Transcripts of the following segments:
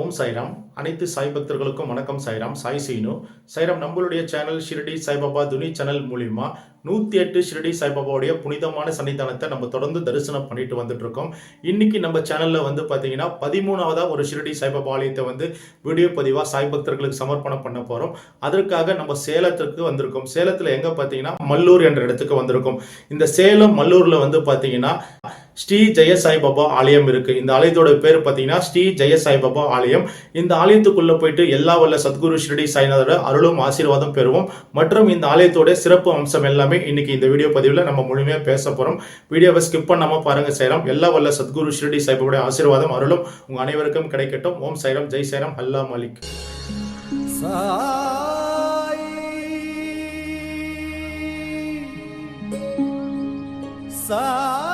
ஓம் சாய்ராம். அனைத்து சாய் பக்தர்களுக்கும் வணக்கம் சாய்ராம். சாய் சீனு. சாய்ராம் நம்மளுடைய சேனல் ஷிரடி சாய்பாபா துணி சேனல் மூலிமா நூற்றி எட்டு ஷிரடி சாய்பாபாவுடைய புனிதமான சன்னிதானத்தை நம்ம தொடர்ந்து தரிசனம் பண்ணிட்டு வந்துட்டு இருக்கோம் இன்னைக்கு நம்ம சேனலில் வந்து பார்த்தீங்கன்னா பதிமூணாவதாக ஒரு ஷிரடி சாய்பாபா ஆலயத்தை வந்து வீடியோ பதிவாக சாய் பக்தர்களுக்கு சமர்ப்பணம் பண்ண போகிறோம் அதற்காக நம்ம சேலத்திற்கு வந்திருக்கோம். சேலத்தில் எங்கே பார்த்தீங்கன்னா மல்லூர் என்ற இடத்துக்கு வந்திருக்கோம். இந்த சேலம் மல்லூரில் வந்து பார்த்தீங்கன்னா ஸ்ரீ ஜெய சாய்பாபா ஆலயம் இருக்கு. இந்த ஆலயத்தோட பேர் பார்த்தீங்கன்னா ஸ்ரீ ஜெய சாய்பாபா ஆலயம். இந்த ஆலயத்துக்குள்ள போயிட்டு எல்லா வல்ல சத்குரு ஷிரடி சாய்நாதோட அருளும் ஆசீர்வாதம் பெறுவோம். மற்றும் இந்த ஆலயத்தோட சிறப்பு அம்சம் எல்லாமே இன்னைக்கு இந்த வீடியோ பதிவில் நம்ம முழுமையாக பேச போறோம். வீடியோவை ஸ்கிப் பண்ணாம பாருங்க சேரம். எல்லா வல்ல சத்குரு ஷிரடி சாய்பாபுடைய ஆசீர்வாதம் அருளும் உங்கள் அனைவருக்கும் கிடைக்கட்டும். ஓம் சைரம் ஜெய் சைரம். அல்லா மாலிக். சாய்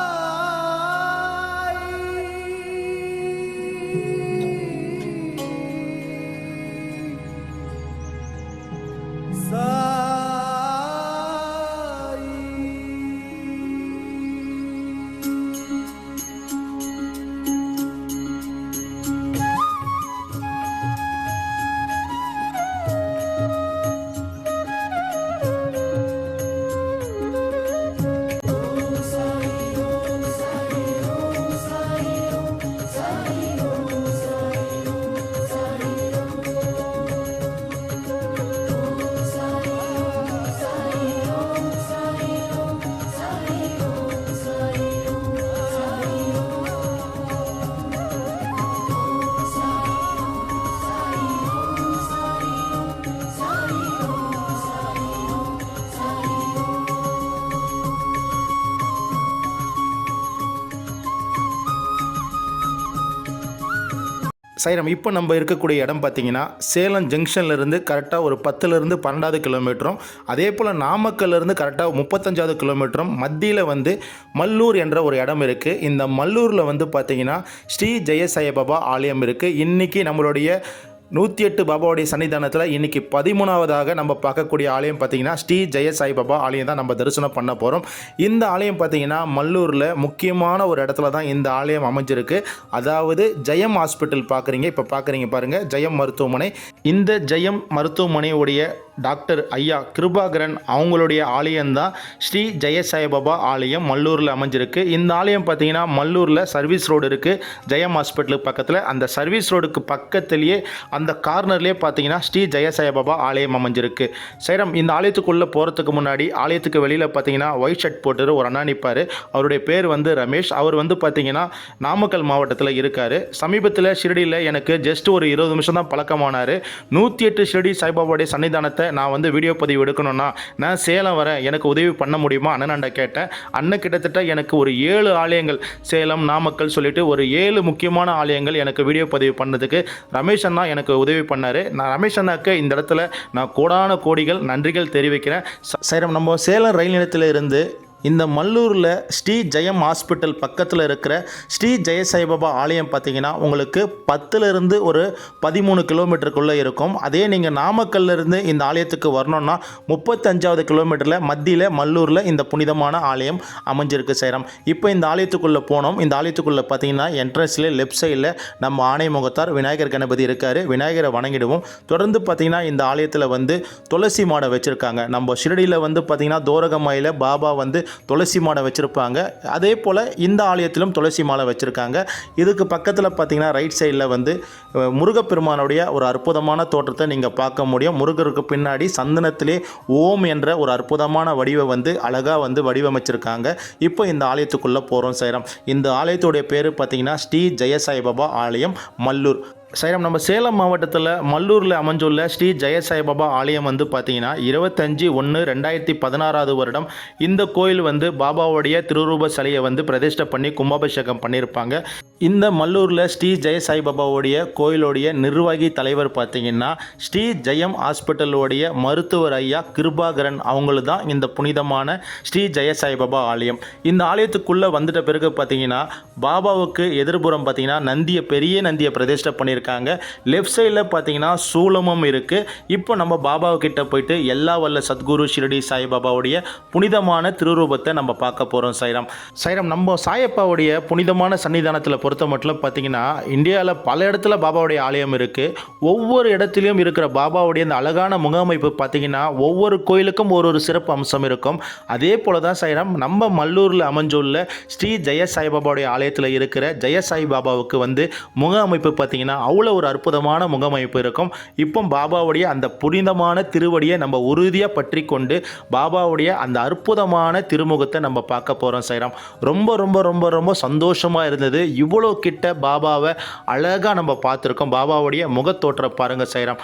சைரம் இப்போ நம்ம இருக்கக்கூடிய இடம் பார்த்தீங்கன்னா சேலம் ஜங்ஷன்லேருந்து கரெக்டாக ஒரு பத்துலேருந்து பன்னெண்டாவது கிலோமீட்டரும் அதே போல் நாமக்கல்லேருந்து கரெக்டாக முப்பத்தஞ்சாவது கிலோமீட்டரும் மத்தியில் வந்து மல்லூர் என்ற ஒரு இடம் இருக்குது இந்த மல்லூரில் வந்து பார்த்தீங்கன்னா ஸ்ரீ ஜெய சாய்பாபா ஆலயம் இருக்குது இன்றைக்கி நம்மளுடைய நூற்றி எட்டு பாபாவுடைய சன்னிதானத்தில் இன்னைக்கு பதிமூணாவதாக நம்ம பார்க்கக்கூடிய ஆலயம் பார்த்தீங்கன்னா ஸ்ரீ ஜெய சாய்பாபா ஆலயம் தான் நம்ம தரிசனம் பண்ண போகிறோம் இந்த ஆலயம் பார்த்தீங்கன்னா மல்லூரில் முக்கியமான ஒரு இடத்துல தான் இந்த ஆலயம் அமைஞ்சிருக்கு. அதாவது ஜெயம் ஹாஸ்பிட்டல் பார்க்குறீங்க. இப்போ பார்க்குறீங்க பாருங்கள் ஜெயம் மருத்துவமனை. இந்த ஜெயம் மருத்துவமனையுடைய டாக்டர் ஐயா கிருபாகரன் அவங்களுடைய ஆலயம்தான் ஸ்ரீ ஜெய சாய்பாபா ஆலயம் மல்லூரில் அமைஞ்சிருக்கு. இந்த ஆலயம் பார்த்தீங்கன்னா மல்லூரில் சர்வீஸ் ரோடு இருக்குது ஜெயம் ஹாஸ்பிட்டலுக்கு பக்கத்தில். அந்த சர்வீஸ் ரோடுக்கு பக்கத்துலேயே அந்த அந்த கார்னர்லேயே பார்த்தீங்கன்னா ஸ்ரீ ஜெய சாய்பாபா ஆலயம் அமைஞ்சிருக்கு. சைரம் இந்த ஆலயத்துக்குள்ளே போகிறதுக்கு முன்னாடி ஆலயத்துக்கு வெளியில் பார்த்தீங்கன்னா ஒயிட் ஷர்ட் போட்டு ஒரு அண்ணா நிற்பார் அவருடைய பேர் வந்து ரமேஷ். அவர் வந்து பார்த்தீங்கன்னா நாமக்கல் மாவட்டத்தில் இருக்கார். சமீபத்தில் ஷிரடியில் எனக்கு ஜஸ்ட் ஒரு இருபது நிமிஷம் தான் பழக்கமானார். நூற்றி எட்டு ஷிரடி சாய்பாபாவுடைய சன்னிதானத்தை நான் வந்து வீடியோ பதிவு எடுக்கணும்னா நான் சேலம் வரேன் எனக்கு உதவி பண்ண முடியுமா? அண்ணன் கேட்டேன். அண்ணன் கிட்டத்தட்ட எனக்கு ஒரு ஏழு ஆலயங்கள் சேலம் நாமக்கல் சொல்லிட்டு ஒரு ஏழு முக்கியமான ஆலயங்கள் எனக்கு வீடியோ பதிவு பண்ணதுக்கு ரமேஷ் அண்ணா எனக்கு உதவி பண்ணார். நான் ரமேஷ் அண்ணாக்கு இந்த இடத்துல நான் கோடான கோடிகள் நன்றிகள் தெரிவிக்கிறேன். ச- நம்ம சேலம் ரயில் நிலையத்தில் இருந்து இந்த மல்லூரில் ஸ்ரீ ஜெயம் ஹாஸ்பிட்டல் பக்கத்தில் இருக்கிற ஸ்ரீ ஜெய சாய்பாபா ஆலயம் பார்த்தீங்கன்னா உங்களுக்கு பத்துலேருந்து ஒரு பதிமூணு கிலோமீட்டருக்குள்ளே இருக்கும். அதே நீங்கள் நாமக்கல்லேருந்து இந்த ஆலயத்துக்கு வரணும்னா முப்பத்தஞ்சாவது கிலோமீட்டரில் மத்தியில் மல்லூரில் இந்த புனிதமான ஆலயம் அமைஞ்சிருக்கு சேரம். இப்போ இந்த ஆலயத்துக்குள்ளே போனோம். இந்த ஆலயத்துக்குள்ளே பார்த்தீங்கன்னா என்ட்ரன்ஸில் லெஃப்ட் சைடில் நம்ம ஆணை முகத்தார் விநாயகர் கணபதி இருக்கார். விநாயகரை வணங்கிடுவோம். தொடர்ந்து பார்த்தீங்கன்னா இந்த ஆலயத்தில் வந்து துளசி மாடை வச்சுருக்காங்க. நம்ம ஷிரடியில் வந்து பார்த்தீங்கன்னா தோரகமாயில் பாபா வந்து துளசி மாடை வச்சுருப்பாங்க. அதே போல் இந்த ஆலயத்திலும் துளசி மாலை வச்சுருக்காங்க. இதுக்கு பக்கத்தில் பார்த்தீங்கன்னா ரைட் சைடில் வந்து முருகப்பெருமானுடைய ஒரு அற்புதமான தோற்றத்தை நீங்கள் பார்க்க முடியும். முருகருக்கு பின்னாடி சந்தனத்திலே ஓம் என்ற ஒரு அற்புதமான வடிவை வந்து அழகாக வந்து வடிவமைச்சிருக்காங்க. இப்போ இந்த ஆலயத்துக்குள்ளே போகிறோம் சைரம். இந்த ஆலயத்துடைய பேர் பார்த்திங்கன்னா ஸ்ரீ ஜெயசாய்பாபா ஆலயம் மல்லூர். சைரம் நம்ம சேலம் மாவட்டத்தில் மல்லூரில் அமைஞ்சுள்ள ஸ்ரீ ஜெய சாய்பாபா ஆலயம் வந்து பார்த்தீங்கன்னா இருபத்தஞ்சி ஒன்று ரெண்டாயிரத்தி பதினாறாவது வருடம் இந்த கோயில் வந்து பாபாவுடைய திருரூப சிலையை வந்து பிரதிஷ்டை பண்ணி கும்பாபிஷேகம் பண்ணியிருப்பாங்க இந்த மல்லூரில் ஸ்ரீ ஜெய சாய்பாபாவுடைய கோயிலுடைய நிர்வாகி தலைவர் பார்த்தீங்கன்னா ஸ்ரீ ஜெயம் ஹாஸ்பிட்டலுடைய மருத்துவர் ஐயா கிருபாகரன் அவங்களு தான் இந்த புனிதமான ஸ்ரீ ஜெய சாய்பாபா ஆலயம். இந்த ஆலயத்துக்குள்ளே வந்துட்ட பிறகு பார்த்தீங்கன்னா பாபாவுக்கு எதிர்புறம் பார்த்தீங்கன்னா நந்தியை பெரிய நந்தியை பிரதிஷ்டை பண்ணியிருக்காங்க இருக்காங்க. லெஃப்ட் சைடில் பார்த்தீங்கன்னா சூலமும் இருக்குது இப்போ நம்ம பாபா கிட்ட போயிட்டு எல்லா வல்ல சத்குரு ஷிரடி சாய்பாபாவுடைய புனிதமான திருரூபத்தை நம்ம பார்க்க போகிறோம் சைராம் சைராம் நம்ம சாயப்பாவுடைய புனிதமான சன்னிதானத்தில் பொறுத்த மட்டும் பார்த்தீங்கன்னா இந்தியாவில் பல இடத்துல பாபாவுடைய ஆலயம் இருக்குது ஒவ்வொரு இடத்துலையும் இருக்கிற பாபாவுடைய அந்த அழகான முகமைப்பு பார்த்தீங்கன்னா ஒவ்வொரு கோயிலுக்கும் ஒரு ஒரு சிறப்பு அம்சம் இருக்கும். அதே போல தான் சைராம் நம்ம மல்லூரில் அமைஞ்சுள்ள ஸ்ரீ ஜெய சாய்பாபாவுடைய ஆலயத்தில் இருக்கிற ஜெய சாய் பாபாவுக்கு வந்து முக அமைப்பு பார்த்தீங்கன்னா அவ்வளோ ஒரு அற்புதமான முகமைப்பு இருக்கும். இப்போ பாபாவுடைய அந்த புனிதமான திருவடியை நம்ம உறுதியாக பற்றி கொண்டு பாபாவுடைய அந்த அற்புதமான திருமுகத்தை நம்ம பார்க்க போகிறோம் சைராம். ரொம்ப ரொம்ப ரொம்ப ரொம்ப சந்தோஷமாக இருந்தது. இவ்வளோ கிட்ட பாபாவை அழகாக நம்ம பார்த்துருக்கோம். பாபாவுடைய முகத்தோற்ற பாருங்க சைராம்.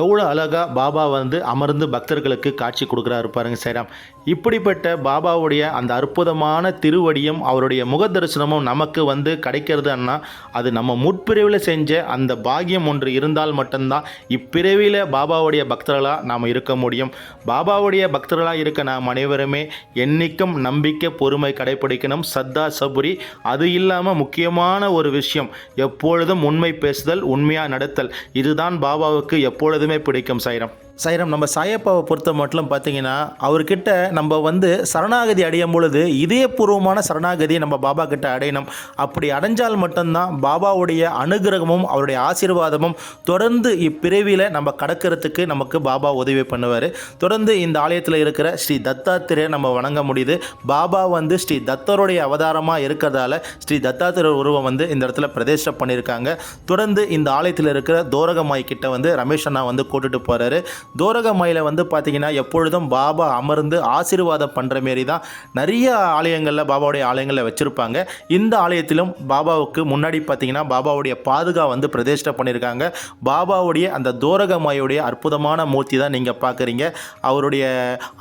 எவ்வளோ அழகாக பாபா வந்து அமர்ந்து பக்தர்களுக்கு காட்சி கொடுக்குறாரு பாருங்க சைராம். இப்படிப்பட்ட பாபாவுடைய அந்த அற்புதமான திருவடியும் அவருடைய முக தரிசனமும் நமக்கு வந்து கிடைக்கிறதுன்னா அது நம்ம முற்பிரிவில் செஞ்ச அந்த பாக்கியம் ஒன்று இருந்தால் மட்டும்தான் இப்பிறவியில் பாபாவுடைய பக்தர்களாக நாம் இருக்க முடியும். பாபாவுடைய பக்தர்களாக இருக்க நாம் அனைவருமே என்றைக்கும் நம்பிக்கை பொறுமை கடைபிடிக்கணும் சத்தா சபுரி அது இல்லாமல் முக்கியமான ஒரு விஷயம் எப்பொழுதும் உண்மை பேசுதல் உண்மையாக நடத்தல். இதுதான் பாபாவுக்கு எப்பொழுதுமே பிடிக்கும் சைரம். சைரம் நம்ம சாயப்பாவை பொறுத்த மட்டும் பார்த்தீங்கன்னா அவர்கிட்ட நம்ம வந்து சரணாகதி அடையும் பொழுது இதயபூர்வமான சரணாகதியை நம்ம பாபா கிட்ட அடையணும். அப்படி அடைஞ்சால் மட்டும்தான் பாபாவுடைய அனுகிரகமும் அவருடைய ஆசீர்வாதமும் தொடர்ந்து இப்பிறவியில் நம்ம கடக்கிறதுக்கு நமக்கு பாபா உதவி பண்ணுவார். தொடர்ந்து இந்த ஆலயத்தில் இருக்கிற ஸ்ரீ தத்தாத்திரையை நம்ம வணங்க முடியுது. பாபா வந்து ஸ்ரீ தத்தருடைய அவதாரமாக இருக்கிறதால ஸ்ரீ தத்தாத்திரர் உருவம் வந்து இந்த இடத்துல பிரதிஷ்டை பண்ணியிருக்காங்க. தொடர்ந்து இந்த ஆலயத்தில் இருக்கிற தோரகமாய் கிட்ட வந்து ரமேஷ் அண்ணா வந்து கூட்டுட்டு போகிறாரு தோரகமாயில் வந்து பார்த்தீங்கன்னா எப்பொழுதும் பாபா அமர்ந்து ஆசீர்வாதம் பண்ணுற மாரி தான் நிறைய ஆலயங்களில் பாபாவுடைய ஆலயங்களில் வச்சுருப்பாங்க. இந்த ஆலயத்திலும் பாபாவுக்கு முன்னாடி பார்த்திங்கன்னா பாபாவுடைய பாதுகா வந்து பிரதிஷ்டை பண்ணியிருக்காங்க பாபாவுடைய அந்த தோரகமாயுடைய அற்புதமான மூர்த்தி தான் நீங்கள் பார்க்குறீங்க அவருடைய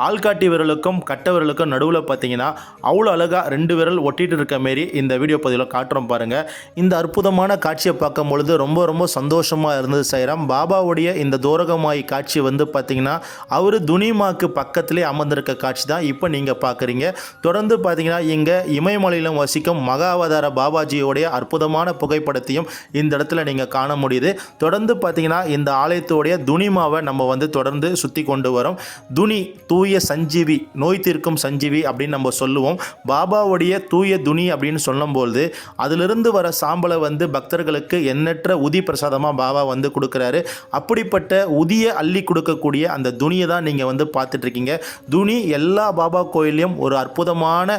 ஆள்காட்டி விரலுக்கும் கட்ட விரலுக்கும் நடுவில் பார்த்தீங்கன்னா அவ்வளோ அழகாக ரெண்டு விரல் ஒட்டிகிட்டு இருக்க மாரி இந்த வீடியோ பதிவில் காட்டுறோம் பாருங்கள் இந்த அற்புதமான காட்சியை பார்க்கும் பொழுது ரொம்ப ரொம்ப சந்தோஷமாக இருந்தது சைராம். பாபாவுடைய இந்த தோரகமாய் காட்சி வந்து பார்த்தீங்கன்னா அவர் துனிமாக்கு பக்கத்திலே அமர்ந்திருக்க காட்சி தான் இப்போ நீங்கள் பார்க்குறீங்க. தொடர்ந்து பார்த்தீங்கன்னா இங்கே இமயமலையிலும் வசிக்கும் மகாவதார பாபாஜியோடைய அற்புதமான புகைப்படத்தையும் இந்த இடத்துல நீங்கள் காண முடியுது. தொடர்ந்து பார்த்தீங்கன்னா இந்த ஆலயத்தோடைய துனிமாவை நம்ம வந்து தொடர்ந்து சுற்றி கொண்டு வரோம். துனி தூய சஞ்சீவி நோய் தீர்க்கும் சஞ்சீவி அப்படின்னு நம்ம சொல்லுவோம். பாபாவுடைய தூய துனி அப்படின்னு சொல்லும்பொழுது அதிலிருந்து வர சாம்பலை வந்து பக்தர்களுக்கு எண்ணற்ற உதி பிரசாதமாக பாபா வந்து கொடுக்குறாரு. அப்படிப்பட்ட உதிய அள்ளி கொடுக்கக்கூடிய அந்த துணியை தான் நீங்கள் வந்து பார்த்துட்ருக்கீங்க துணி எல்லா பாபா கோயிலையும் ஒரு அற்புதமான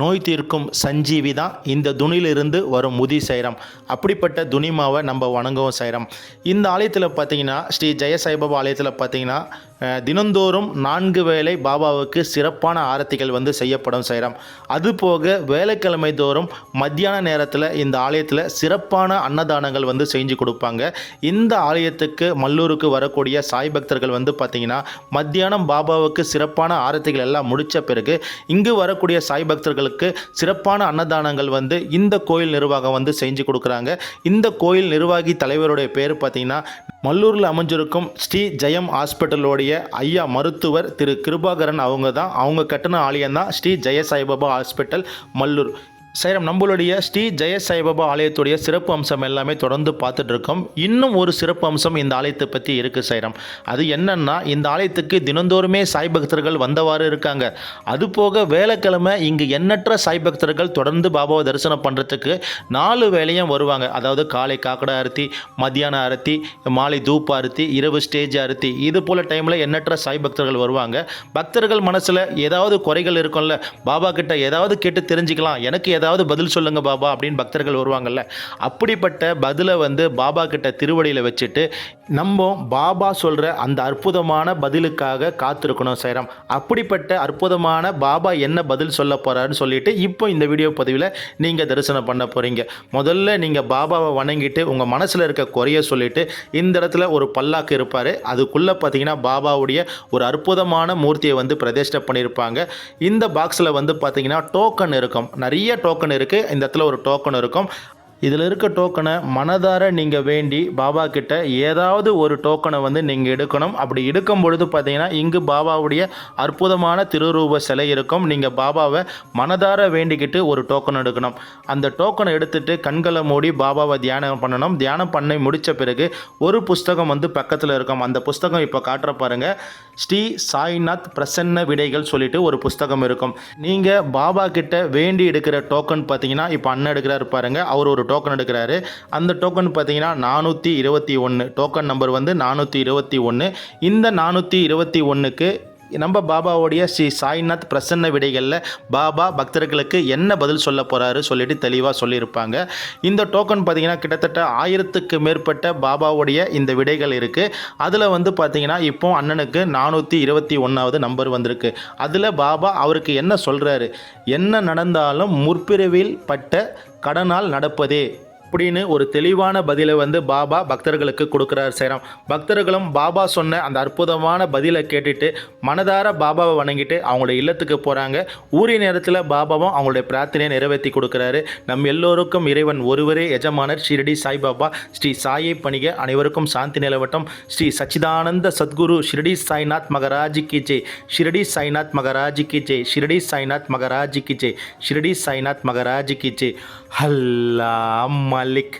நோய் தீர்க்கும் சஞ்சீவி தான் இந்த துணியிலிருந்து வரும் முதி சைரம். அப்படிப்பட்ட துணிமாவை நம்ம வணங்கவும் சைரம். இந்த ஆலயத்தில் பார்த்தீங்கன்னா ஸ்ரீ ஜெய சாய்பாபா ஆலயத்தில் பார்த்தீங்கன்னா தினந்தோறும் நான்கு வேளை பாபாவுக்கு சிறப்பான ஆரத்திகள் வந்து செய்யப்படும் சைரம். அதுபோக வேலைக்கிழமை தோறும் மத்தியான நேரத்தில் இந்த ஆலயத்தில் சிறப்பான அன்னதானங்கள் வந்து செஞ்சு கொடுப்பாங்க. இந்த ஆலயத்துக்கு மல்லூருக்கு வரக்கூடிய சாய் பக்தர்கள் வந்து பார்த்தீங்கன்னா மத்தியானம் பாபாவுக்கு சிறப்பான ஆரத்திகள் எல்லாம் முடித்த பிறகு இங்கு வரக்கூடிய சாய் பக்தர்களுக்கு சிறப்பான அன்னதானங்கள் வந்து இந்த கோயில் நிர்வாகம் வந்து செஞ்சு கொடுக்குறாங்க. இந்த கோயில் நிர்வாகி தலைவருடைய பேர் பார்த்தீங்கன்னா மல்லூரில் அமைஞ்சிருக்கும் ஸ்ரீ ஜெயம் ஹாஸ்பிட்டலோடைய ஐயா மருத்துவர் திரு கிருபாகரன் அவங்க தான் அவங்க கட்டின ஆலயம் தான் ஸ்ரீ ஜெய சாய்பாபா ஹாஸ்பிட்டல் மல்லூர். சைரம் நம்மளுடைய ஸ்ரீ ஜெய சாய்பாபா ஆலயத்துடைய சிறப்பு அம்சம் எல்லாமே தொடர்ந்து பார்த்துட்டு இருக்கோம் இன்னும் ஒரு சிறப்பு அம்சம் இந்த ஆலயத்தை பற்றி இருக்குது சைரம். அது என்னன்னா இந்த ஆலயத்துக்கு தினந்தோறுமே சாய் பக்தர்கள் வந்தவாறு இருக்காங்க. அது போக வேலைக்கிழமை இங்கு எண்ணற்ற சாய் பக்தர்கள் தொடர்ந்து பாபாவை தரிசனம் பண்ணுறதுக்கு நாலு வேளையும் வருவாங்க. அதாவது காலை காக்கடை ஆரத்தி மத்தியான ஆரத்தி மாலை தூப்பு ஆரத்தி இரவு ஸ்டேஜ் ஆரத்தி. இது போல் டைமில் எண்ணற்ற சாய் பக்தர்கள் வருவாங்க. பக்தர்கள் மனசில் ஏதாவது குறைகள் இருக்கும்ல பாபா கிட்ட ஏதாவது கேட்டு தெரிஞ்சுக்கலாம். எனக்கு ஏதாவது பதில் சொல்லுங்க பாபா அப்படின்னு பக்தர்கள் வருவாங்கல்ல. அப்படிப்பட்ட பதிலை வந்து பாபா கிட்ட திருவடியில் வச்சுட்டு நம்ம பாபா சொல்கிற அந்த அற்புதமான பதிலுக்காக காத்திருக்கணும் சைரம். அப்படிப்பட்ட அற்புதமான பாபா என்ன பதில் சொல்ல போகிறாருன்னு சொல்லிட்டு இப்போ இந்த வீடியோ பதிவில் நீங்கள் தரிசனம் பண்ண போகிறீங்க முதல்ல நீங்கள் பாபாவை வணங்கிட்டு உங்கள் மனசில் இருக்க குறைய சொல்லிட்டு இந்த இடத்துல ஒரு பல்லாக்கு இருப்பார். அதுக்குள்ளே பார்த்தீங்கன்னா பாபாவுடைய ஒரு அற்புதமான மூர்த்தியை வந்து பிரதிஷ்டை பண்ணியிருப்பாங்க இந்த பாக்ஸில் வந்து பார்த்தீங்கன்னா டோக்கன் இருக்கும். நிறைய டோக்கன் டோக்கன் இருக்குது இந்த இடத்துல ஒரு டோக்கன் இருக்கும். இதில் இருக்க டோக்கனை மனதார நீங்கள் வேண்டி பாபா கிட்ட ஏதாவது ஒரு டோக்கனை வந்து நீங்கள் எடுக்கணும். அப்படி எடுக்கும் பொழுது பார்த்தீங்கன்னா இங்கு பாபாவுடைய அற்புதமான திருரூப சிலை இருக்கும். நீங்கள் பாபாவை மனதார வேண்டிக்கிட்டு ஒரு டோக்கன் எடுக்கணும். அந்த டோக்கனை எடுத்துட்டு கண்களை மூடி பாபாவை தியானம் பண்ணணும். தியானம் பண்ணி முடித்த பிறகு ஒரு புஸ்தகம் வந்து பக்கத்தில் இருக்கும். அந்த புஸ்தகம் இப்போ காட்டுற பாருங்கள் ஸ்ரீ சாய்நாத் பிரசன்ன விடைகள் சொல்லிட்டு ஒரு புஸ்தகம் இருக்கும். நீங்கள் பாபா கிட்ட வேண்டி எடுக்கிற டோக்கன் பார்த்தீங்கன்னா இப்போ அண்ணன் எடுக்கிறாரு பாருங்க அவர் ஒரு டோக்கன் எடுக்கிறாரு. அந்த டோக்கன் பார்த்தீங்கன்னா நானூற்றி இருபத்தி ஒன்று டோக்கன் நம்பர் வந்து நானூற்றி இருபத்தி ஒன்று இந்த நானூற்றி இருபத்தி ஒன்றுக்கு நம்ம பாபாவுடைய ஸ்ரீ சாய்நாத் பிரசன்ன விடைகளில் பாபா பக்தர்களுக்கு என்ன பதில் சொல்ல போகிறாரு சொல்லிட்டு தெளிவாக சொல்லியிருப்பாங்க. இந்த டோக்கன் பார்த்தீங்கன்னா கிட்டத்தட்ட ஆயிரத்துக்கு மேற்பட்ட பாபாவுடைய இந்த விடைகள் இருக்குது அதில் வந்து பார்த்தீங்கன்னா இப்போ அண்ணனுக்கு நானூற்றி இருபத்தி ஒன்றாவது நம்பர் வந்திருக்கு. அதில் பாபா அவருக்கு என்ன சொல்கிறாரு என்ன நடந்தாலும் முற்பிறவில் பட்ட கடனால் நடப்பதே. அப்படின்னு ஒரு தெளிவான பதிலை வந்து பாபா பக்தர்களுக்கு கொடுக்குறாரு சேரம் பக்தர்களும் பாபா சொன்ன அந்த அற்புதமான பதிலை கேட்டுட்டு மனதார பாபாவை வணங்கிட்டு அவங்களுடைய இல்லத்துக்கு போகிறாங்க ஊரிய நேரத்தில் பாபாவும் அவங்களுடைய பிரார்த்தனையை நிறைவேற்றி கொடுக்குறாரு. நம் எல்லோருக்கும் இறைவன் ஒருவரே எஜமானர் ஷிரடி சாய்பாபா ஸ்ரீ சாயை பணிக அனைவருக்கும் சாந்தி நிலவட்டம். ஸ்ரீ சச்சிதானந்த சத்குரு ஷிரடி சாய்நாத் மகராஜி கி ஜெய். ஷிரடி சாய்நாத் மகராஜி கி ஜெய். ஷிரடி சாய்நாத் மகராஜி கி ஜெய். ஷிரடி சாய்நாத் மகராஜி கி ஜெய். ஹல்லா மலிக்